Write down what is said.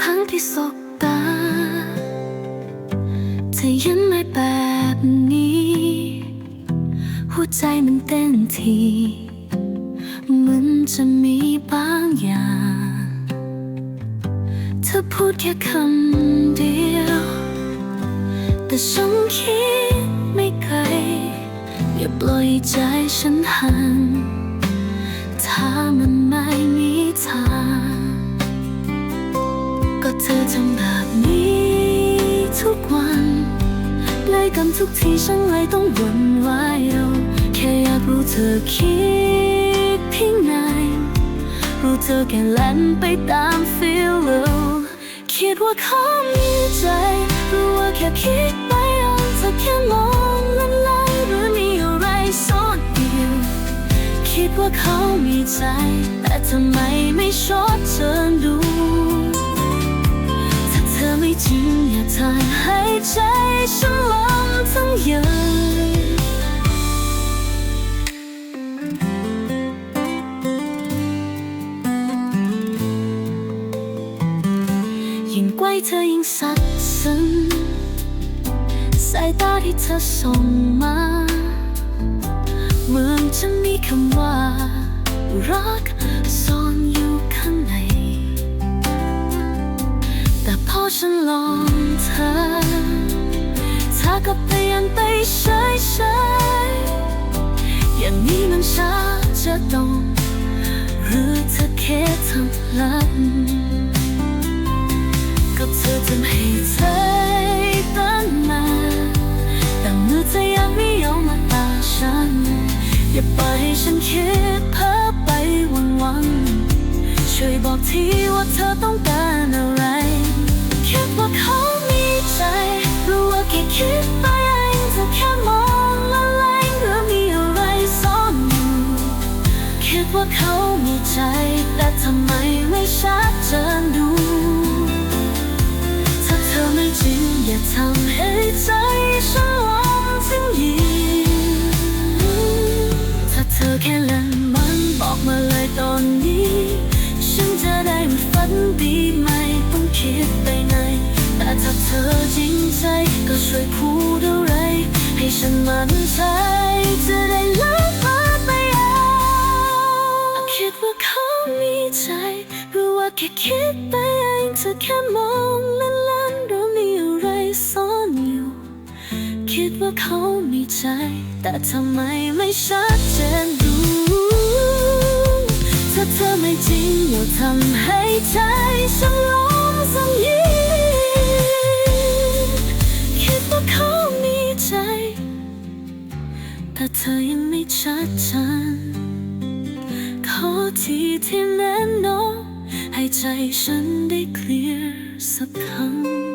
ครั้งที่สบตาเธอยิ้มให้แบบนี้ หัวใจมันเต้นทีเหมือนจะมีบางอย่าง เธอพูดแค่คำเดียว แต่ฉันคิดไม่ไกลอย่าปล่อยใจฉันห่าง ธอทำแบบนี้ทุกวันใกล้กันทุกทีฉันเลยต้องวนไหวเอาแค่อยากรู้เธอคิดเพียงไหนรู้เธอแค่เล่นไปตามฟีลคิดว่าเขามีใจรู้ว่าแค่คิดไปเองเธอแค่มองเล่นๆหรือมีอะไรซ่อนอยู่คิดว่าเขามีใจ แต่ทำไมไม่ชอบเธอดู ไม่จริงอย่าทำให้ใจฉันลมทั้งยืนยิ่งใกล้เธอยิ่งสัดซึ้งสายตาที่เธอส่งมาเหมือนจะมีคำว่ารักซ่อนอยู่ข้าง ฉันลองเธอเธอก็เปลี่ยนไปเฉยๆอย่างนี้มันช้าจะตรงหรือเธอแค่ทำลับก็เธอทำให้ใจตั้งนาแต่เมื่อเธอยังไม่ยอมมาตาฉัน อย่าปล่อยให้ฉันคิดเพ้อไปวันวันๆช่วยบอกทีว่าเธอต้องการอะไร ว่าเขามีใจ รู้ว่าแค่คิดไปเองเธอแค่มองละลายหรือมีอะไรซ่อนอยู่คิดว่าเขามีใจ แต่ทำไมไม่ชัดเจนดู ถ้าเธอไม่จริงอย่าทำให้ใจฉันลองทิ้งยีถ้าเธอแค่เล่นมันบอกมาเลยตอนนี้ ฉันจะได้ไม่ฝันดีไหมต้องคิดไป ฉันมันใจจะได้เลิกมาไปเองคิดว่าเขามีใจรู้ว่าแค่คิดไปเองเธอแค่มองเล่นๆหรือมีอะไรซ่อนอยู่คิดว่าเขามีใจ แต่ทำไมไม่ชัดเจนดูถ้าเธอไม่จริงอย่าทำให้ใจฉัน แต่เธอยังไม่ชัดฉันขอทีที่แน่นอนให้ใจฉันได้เคลียร์สักครั้ง